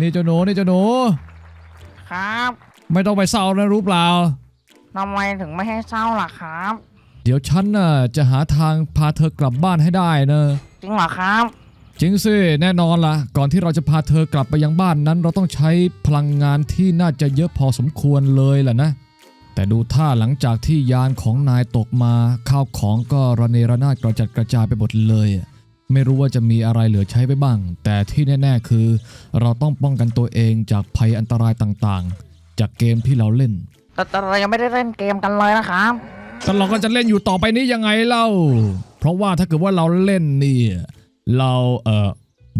นี่เจ้าหนูนี่เจ้าหนู ครับไม่ต้องไปเศร้านะรู้เปล่า ทำไมถึงไม่ให้เศร้าล่ะครับ เดี๋ยวฉันน่ะจะหาทางพาเธอกลับบ้านให้ได้นะจริงเหรอครับ จริงสิแน่นอนละก่อนที่เราจะพาเธอกลับไปยังบ้านนั้น เราต้องใช้พลังงานที่น่าจะเยอะพอสมควรเลยแหละนะ แต่ดูท่าหลังจากที่ยานของนายตกมา ข้าวของก็ระเนระนาดกระจัดกระจายไปหมดเลยอะ ไม่รู้ว่าจะมีอะไรเหลือใช้ไปบ้าง แต่ที่แน่ ๆ คือ เราต้องป้องกันตัวเองจากภัยอันตรายต่างๆ จากเกมที่เราเล่น แต่แต่เรายังไม่ได้เล่นเกมกันเลยนะครับ แต่เราก็จะเล่นอยู่ต่อไปนี้ยังไงเล่า เพราะว่าถ้าเกิดว่าเราเล่นนี่เราเอ่อ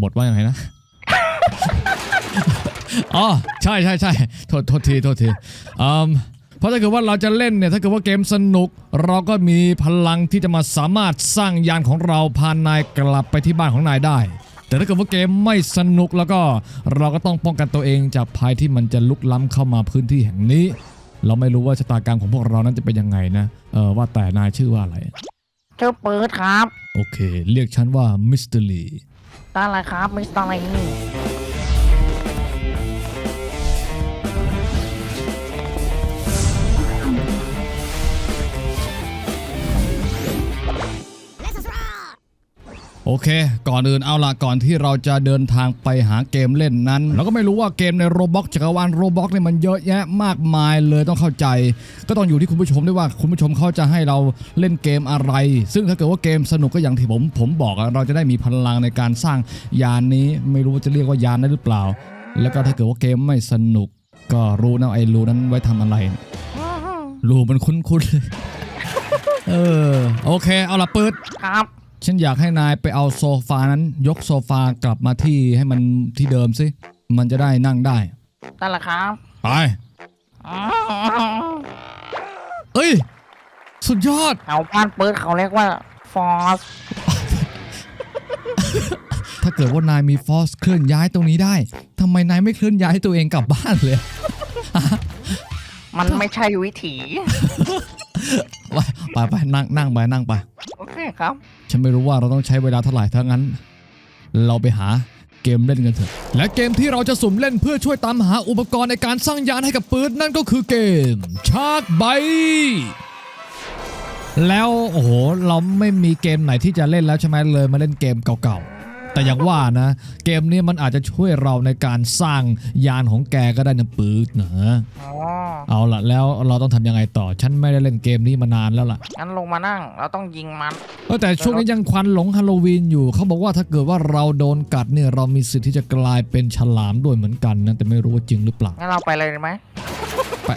บทว่ายังไงนะ อ๋อใช่ใช่ใช่โทษโทษทีโทษทีอืม เพราะถ้าเกิดว่าเราจะเล่นเนี่ยถ้าเกิดว่าเกมสนุก เราก็มีพลังที่จะมาสามารถสร้างยานของเราพานายกลับไปที่บ้านของนายได้ แต่ถ้าเกิดว่าเกมไม่สนุกแล้วก็เราก็ต้องป้องกันตัวเองจากภัยที่มันจะลุกล้ำเข้ามาพื้นที่แห่งนี้ เราไม่รู้ว่าชะตากรรมของพวกเรานั้นจะเป็นยังไงนะเออว่าแต่นายชื่อว่าอะไร เจ้าปืดครับ โอเค เรียกฉันว่ามิสเตอร์ลี ได้เลยครับมิสเตอร์ลี โอเค ก่อนอื่นเอาละก่อนที่เราจะเดินทางไปหาเกมเล่นนั้น เราก็ไม่รู้ว่าเกมในโรบ็อกจักรวาลโรบ็อกเนี่ยมันเยอะแยะมากมายเลยต้องเข้าใจ ก็ต้องอยู่ที่คุณผู้ชมด้วยว่าคุณผู้ชมเขาจะให้เราเล่นเกมอะไร ซึ่งถ้าเกิดว่าเกมสนุกก็อย่างที่ผม ผมบอกอะเราจะได้มีพลังในการสร้างยานนี้ไม่รู้ว่าจะเรียกว่ายานได้หรือเปล่า แล้วก็ถ้าเกิดว่าเกมไม่สนุก ก็รู้นะไอ้รูนั้นไว้ทำอะไรรูมันคุ้นๆเลยเออโอเค เอาละเปิดครับ ฉันอยากให้นายไปเอาโซฟานั้น ยกโซฟากลับมาที่ให้มันที่เดิมสิ มันจะได้นั่งได้ได้เลยครับไป เอ้ย สุดยอด แถวบ้านปืดเขาเรียกว่า ฟอสถ้าเกิดว่านายมีฟอสเคลื่อนย้ายตรงนี้ได้ทำไมนายไม่เคลื่อนย้ายตัวเองกลับบ้านเลย มันไม่ใช่วิถี ไปไปไปนั่งนั่งไปนั่งไป โอเคครับ ฉันไม่รู้ว่าเราต้องใช้เวลาเท่าไหร่ถ้างั้น เราไปหาเกมเล่นกันเถอะ และเกมที่เราจะสุ่มเล่นเพื่อช่วยตามหาอุปกรณ์ในการสร้างยานให้กับปืนนั่นก็คือเกมชาร์กไบแล้วโอ้โหเราไม่มีเกมไหนที่จะเล่นแล้วใช่ไหมเลยมาเล่นเกมเก่าๆ แต่อย่างว่านะ เกมนี้มันอาจจะช่วยเราในการสร้างยานของแกก็ได้นะปืนนะอ๋อเอาล่ะแล้วเราต้องทำยังไงต่อ ฉันไม่ได้เล่นเกมนี้มานานแล้วล่ะงั้นลงมานั่ง เราต้องยิงมัน เออแต่ช่วงนี้ยังควันหลงฮาโลวีนอยู่ เขาบอกว่าถ้าเกิดว่าเราโดนกัดเนี่ยเรามีสิทธิ์ที่จะกลายเป็นฉลามด้วยเหมือนกันนะแต่ไม่รู้ว่าจริงหรือเปล่า งั้นเราไปเลยไหม ไป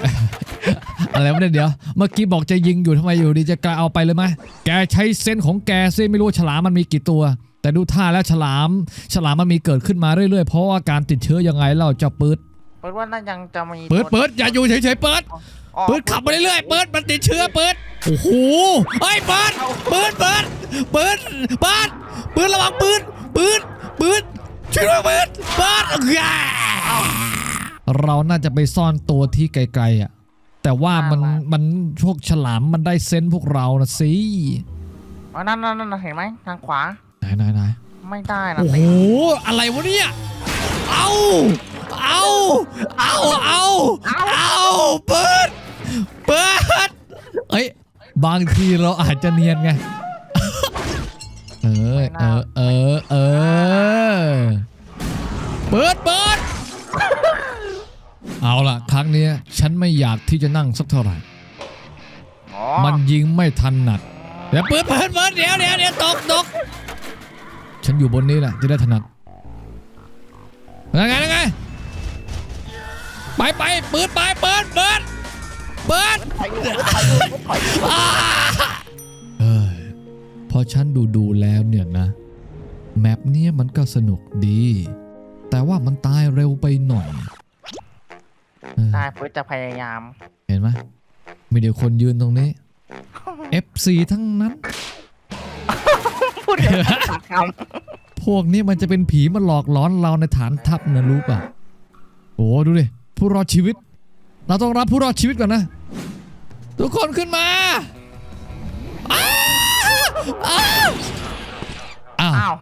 อะไรวะเนี่ยเดี๋ยว เมื่อกี้บอกจะยิงอยู่ทำไมอยู่ดีจะกลายเอาไปเลยไหมแกใช้เส้นของแกซิไม่รู้ว่าฉลามมันมีกี่ตัว แต่ดูท่าแล้วฉลาม ฉลามมันมีเกิดขึ้นมาเรื่อยๆ เพราะว่าการติดเชื้อยังไงเราจะปืดเปิดว่าน่ายังจะมีเปิดตัวเปิดอย่าอยู่เฉยๆเปิด อ๋อเปิดขับไปเรื่อยๆเปิดมันติดเชื้อเปิดโอ้โหเฮ้ยเปิดเปิดเปิดเปิดเปิดเปิดระวังปืนปืนปืนช่วยด้วยปืนเปิดอ่าเราน่าจะไปซ่อนตัวที่ไกลๆอะแต่ว่ามันมันพวกฉลามมันได้เซนส์พวกเรานะสิ อ๋อนั่นนั่นนั่นเห็นไหมทางขวา ไหนไหนไหนไม่ได้นะโอ้โหสิอะไรวะเนี่ย เอาเอาเอาเอาเอาเปิด เปิด เอ้ย บางทีเราอาจจะเนียนไง เออ เออ เออ เออ เปิด เปิด เอาล่ะ ครั้งเนี้ยฉันไม่อยากที่จะนั่งสักเท่าไหร่อ๋อมันยิงไม่ทันนัดเดี๋ยวเปิดเปิดเปิดเดี๋ยวเดี๋ยวเดี๋ยวตกตกฉัน อยู่บนนี้แหละจะได้ถนัดยังไงยังไงไปไปเปิดไปเปิดเปิดเปิดอ้าเอ้ยพอฉันดูดูแล้วเนี่ยนะ แมปเนี้ยมันก็สนุกดี แต่ว่ามันตายเร็วไปหน่อยเออได้ปืดจะพยายาม เห็นไหมมีเดี๋ยวคนยืนตรงนี้ FC ทั้งนั้นพูดเดี๋ยวตัดค พวกนี้มันจะเป็นผีมาหลอกหลอนเราในฐานทัพนะรู้ป่ะโอ้ดูดิผู้รอดชีวิต เราต้องรับผู้รอดชีวิตก่อนนะ ทุกคนขึ้นมาอ้าวอ้าวอ้าวำอ้าว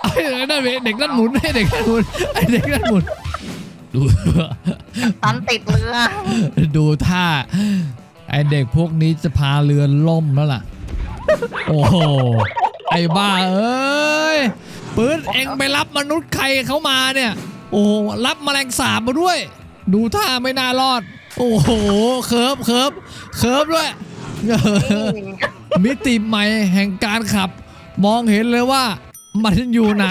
ไอ้นั่นเว้ยเด็กนั่นหมุนไอ้เด็กนั่นหมุนไอ้เด็กนั่นหมุนดูตันติดเรือ ดูท่าไอเด็กพวกนี้จะพาเรือล่มแล้วล่ะ โอ้โหไอ้บ้าเอ้ย ปืนเอ็งไปรับมนุษย์ใครเขามาเนี่ย โอ้โหรับแมลงสาบมาด้วย ดูท่าไม่น่ารอด โอ้โหเคิร์ฟเคิร์ฟเคิร์ฟด้วย มิติใหม่แห่งการขับ มองเห็นเลยว่า มันอยู่ไหน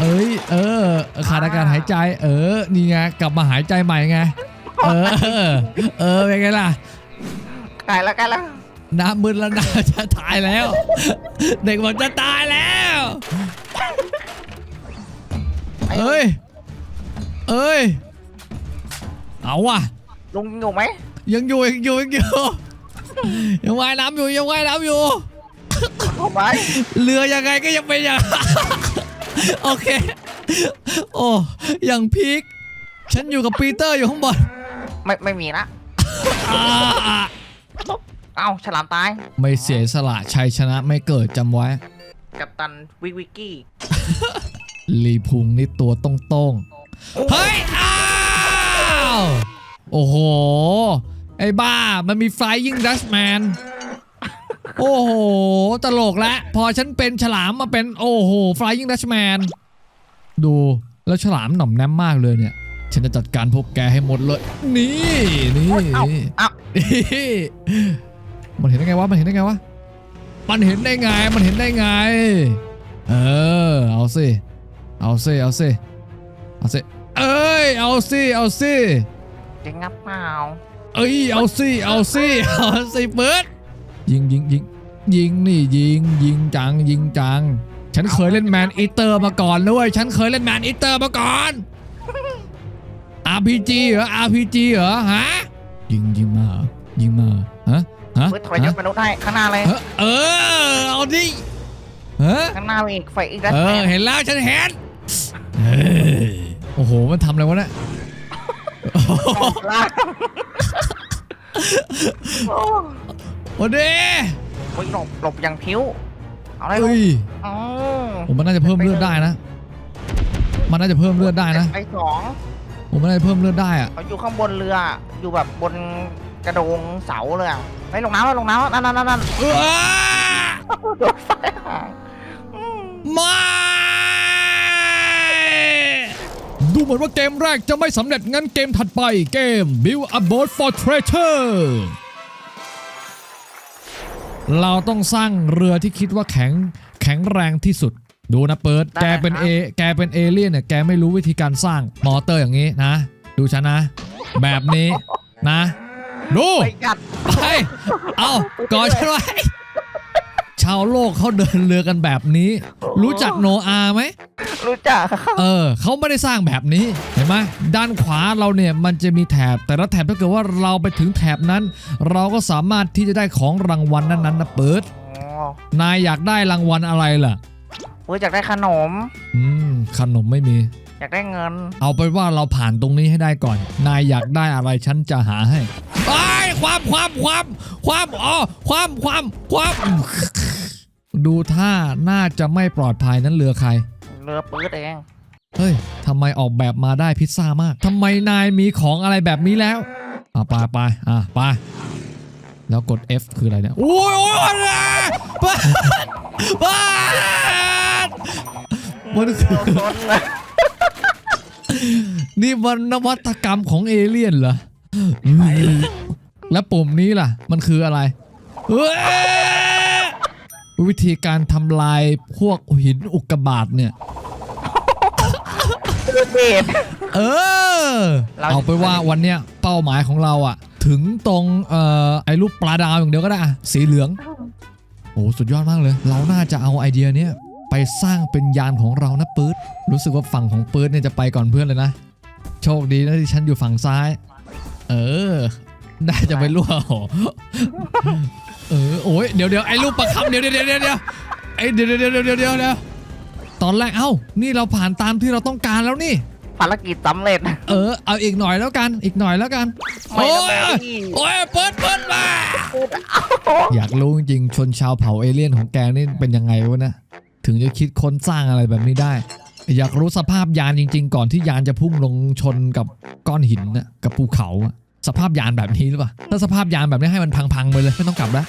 เอ้ย เออ ขาดอากาศหายใจ เออ นี่ไงกลับมาหายใจใหม่ไง เออ เออเป็นไงล่ะไกลแล้วไกลแล้วน้ำมึนแล้วนะจะตายแล้ว เด็กบอกจะตายแล้ว เอ้ย เอ้ย เอาว่ะ ลุงอยู่ไหมยังอยู่ยังอยู่ยังอยู่ ยังว่ายน้ำอยู่ยังว่ายน้ำอยู่เข้าไปเรือยังไงก็ยังเป็นอย่าง โอเค โอ้ยังพีคฉันอยู่กับปีเตอร์อยู่ข้างบนไม่ไม่มีละอ่าเอ้าฉลามตาย ไม่เสียสละชัยชนะไม่เกิดจำไว้ กัปตันวิกวิกกี้ ลีพุงนี่ตัวตรงๆเฮ้ย อ้าว โอ้โห ไอ้บ้า มันมีไฟยิ่งดัชแมน โอ้โห ตลกแล้วพอฉันเป็นฉลามมาเป็นโอ้โหไฟยิ่งดัชแมน ดูแล้วฉลามหน่อมแนมมากเลยเนี่ย ฉันจะจัดการพวกแกให้หมดเลย นี่นี่มันเห็นได้ไงวะ มันเห็นได้ไงวะ มันเห็นได้ไง มันเห็นได้ไง เออ เอาสิ เอาสิเอาสิเอาสิเอ้ยเอาสิเอาสิจะงับเปล่าเอ้ยเอาสิเอาสิเอาสิเปิดยิงยิงยิงยิงนี่ยิงยิงจังยิงจัง ฉันเคยเล่นแมนอีเตอร์มาก่อนด้วยฉันเคยเล่นแมนอีเตอร์มาก่อน RPG เหรอ RPG เหรอฮะยิงยิงมาเหรอยิงมาเหรอฮะฮะเพื่อถอยยศฮะมนุษย์ให้ข้างหน้าเลยเออเออเอาดิฮะข้างหน้ามีอีกไฟอีกแล้วเออเห็นแล้วฉันเห็นเฮ้ย โอ้โห มันทำอะไรวะเนี่ยล่างโอ้โอ้เด้โอ้ยหลบหลบอย่างพิ้วเอาเลยลูเฮ้กยอ๋อผมมันน่าจะเพิ่มเลือดได้นะ มันน่าจะเพิ่มเลือดได้นะไอสองผมมันน่าจะเพิ่มเลือดได้อะเขาอยู่ข้างบนเรือ อยู่แบบบนกระโดงเสาเลยอะไปลงน้ำแล้วลงน้ำนั่นนั่นนั่นนั่นเอ้อโดนไฟห่างอืม ไม่ ดูเหมือนว่าเกมแรกจะไม่สำเร็จงั้นเกมถัดไปเกม Build a boat for treasure เราต้องสร้างเรือที่คิดว่าแข็งแข็งแรงที่สุด ดูนะเปิด แกเป็นเอแกเป็นเอเลี่ยนเนี่ยแกไม่รู้วิธีการสร้างมอเตอร์อย่างนี้นะ ดูฉันนะ แบบนี้นะ ดูไปกัดไปเอาก่อนฉันไว้ชาวโลกเขาเดินเรือกันแบบนี้ รู้จักโนอาห์ไหม รู้จักเออเขาไม่ได้สร้างแบบนี้เห็นไหมด้านขวาเราเนี่ยมันจะมีแถบ แต่ละแถบถ้าเกิดว่าเราไปถึงแถบนั้น เราก็สามารถที่จะได้ของรางวัลนั้นๆนะเปิด อ๋อนายอยากได้รางวัลอะไรล่ะ เพื่ออยากได้ขนม อืมขนมไม่มี อยากได้เงิน เอาไปนว่าเราผ่านตรงนี้ให้ได้ก่อน นายอยากได้อะไรฉันจะหาให้ไอ้ยความความความความอ๋อความความความ ดูท่าน่าจะไม่ปลอดภัยนั้นเรือใคร เรือปื๊ดเอง เฮ้ยทำไมออกแบบมาได้พิซซ่ามากทำไมนายมีของอะไรแบบนี้แล้วอะไปไปอะไปแล้วกด F คืออะไรเนี่ย โอ้ยโอ้ยมันะปาปามันคือนี่มันนวัตกรรมของเอเลี่ยนเหรอ แล้วปุ่มนี้ล่ะ มันคืออะไร เฮ้ย วิธีการทำลายพวกหินอุกกาบาตเนี่ยเรือเบสเออ เรา เอาไปนว่าวันเนี้ยเป้าหมายของเราอะถึงตรงเอ่อไอ้รูปปลาดาวอย่างเดียวก็ได้อะสีเหลือง โอ้สุดยอดมากเลย เราน่าจะเอาไอเดียเนี้ยไปสร้างเป็นยานของเรานะปื๊ดรู้สึกว่าฝั่งของปื๊ดเนี่ยจะไปก่อนเพื่อนเลยนะ โชคดีนะที่ฉันอยู่ฝั่งซ้าย เออ น่าจะไปรั่วหอเออโอ้ยเดี๋ยวเดี๋ยวไอ้รูปประคำเดี๋ยวเดี๋ยวเดี๋ยวเดี๋ยวไอ้เดี๋ยวเดี๋ยวเดี๋ยวเดี๋ยวเดี๋ยวเดี๋ยวตอนแรกเอ้า นี่เราผ่านตามที่เราต้องการแล้วนี่ภารกิจสำเร็จ เออ เอาอีกหน่อยแล้วกัน อีกหน่อยแล้วกันไม่โอ้นะยแมรี่โอ้ย เปิดเปิดมาโอ้อยากรู้จริงๆชนชาวเผ่าเอเลี่ยนของแกนี่เป็นยังไงวะเนะ ถึงจะคิดค้นสร้างอะไรแบบนี้ได้ไออยากรู้สภาพยานจริง ๆ ก่อนที่ยานจะพุ่งลงชนกับก้อนหินน่ะกับภูเขาอะ สภาพยานแบบนี้หรือเปล่า ถ้าสภาพยานแบบนี้ให้มันพังๆไปเลยไม่ต้องกลับแล้ว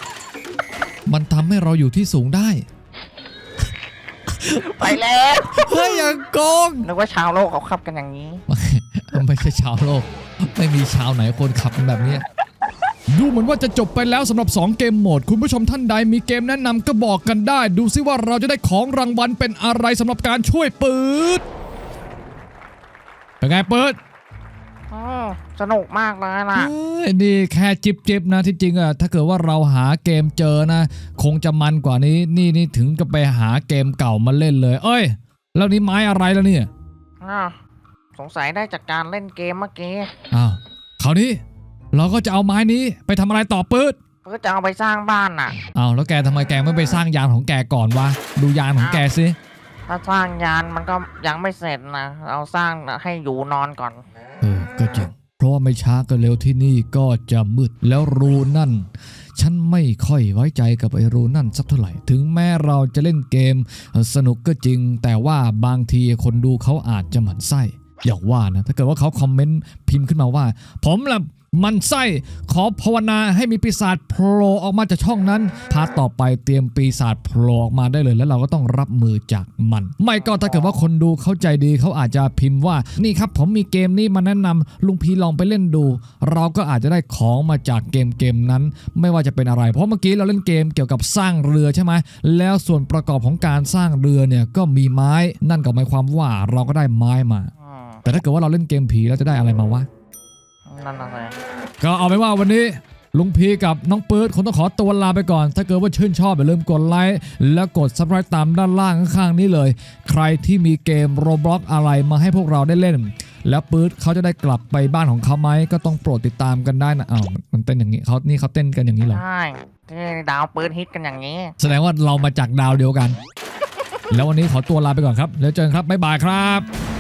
มันทำให้เราอยู่ที่สูงได้ ไปแล้วเฮ้ยอย่างโกงนึกว่าชาวโลกเขาขับกันอย่างนี้ไม่ใช่ชาวโลก ไม่มีชาวไหนคนขับเป็นแบบเนี้ยดูเหมือนว่าจะจบไปแล้วสำหรับ 2 เกมโหมด คุณผู้ชมท่านใดมีเกมแนะนำก็บอกกันได้ ดูซิว่าเราจะได้ของรางวัลเป็นอะไรสำหรับการช่วยปืดเป็นไงปืด อ๋อสนุกมากเลยนะเอ้ยนี่แค่จิบจิบๆนะที่จริงอะถ้าเกิดว่าเราหาเกมเจอนะ คงจะมันกว่านี้ นี่นี่ถึงกับไปหาเกมเก่ามาเล่นเลย เอ้ย แล้วนี่ไม้อะไรแล้วเนี่ยอ้าวสงสัยได้จากการเล่นเกมเมื่อกี้อ้าวคราวนี้เราก็จะเอาไม้นี้ไปทำอะไรต่อปืดเพื่อจะเอาไปสร้างบ้านน่ะ อ้าวแล้วแกทำไมแกไม่ไปสร้างยานของแกก่อนวะดูยานของแกสิถ้าสร้างยานมันก็ยังไม่เสร็จนะ เราสร้างให้อยู่นอนก่อนเออ ก็จริง เพราะว่าไม่ช้าก็เร็วที่นี่ก็จะมืดแล้วรูนั่น ฉันไม่ค่อยไว้ใจกับไอ้รูนั่นสักเท่าไหร่ ถึงแม้เราจะเล่นเกมสนุกก็จริง แต่ว่าบางทีคนดูเขาอาจจะหมั่นไส้อย่างว่านะ ถ้าเกิดว่าเขาคอมเมนต์พิมพ์ขึ้นมาว่า ผมล่ะ มันไส้ขอภาวนาให้มีปีศาจโผล่ออกมาจากช่องนั้นพาต่อไปเตรียมปีศาจโผล่ออกมาได้เลย แล้วเราก็ต้องรับมือจากมัน ไม่ก็ถ้าเกิดว่าคนดูเข้าใจดีเขาอาจจะพิมพ์ว่านี่ครับผมมีเกมนี้มาแนะนำลุงพีลองไปเล่นดู เราก็อาจจะได้ของมาจากเกมเกมนั้น ไม่ว่าจะเป็นอะไร เพราะเมื่อกี้เราเล่นเกมเกี่ยวกับสร้างเรือใช่ไหมแล้วส่วนประกอบของการสร้างเรือเนี่ยก็มีไม้นั่นก็หมายความว่าเราก็ได้ไม้มา แต่ถ้าเกิดว่าเราเล่นเกมผีเราจะได้อะไรมาวะ นั่นน่ะเลยก็เอาไปนว่าวันนี้ลุงพีกับน้องปื๊ดคงต้องขอตัวลาไปก่อน ถ้าเกิดว่าชื่นชอบอย่าลืมกดไลค์และกด subscribe ตามด้านล่างข้างๆนี้เลย ใครที่มีเกม Roblox อะไรมาให้พวกเราได้เล่น แล้วปื๊ดเขาจะได้กลับไปบ้านของเขาไหมก็ต้องโปรดติดตามกันได้นะอ้าวมันเต้นอย่างนี้เขานี่เขาเต้นกันอย่างนี้เหรอใช่ที่ดาวปืนฮิตกันอย่างนี้ แสดงว่าเรามาจากดาวเดียวกัน แล้ววันนี้ขอตัวลาไปก่อนครับ แล้วเจอกันครับบ๊ายบายครับ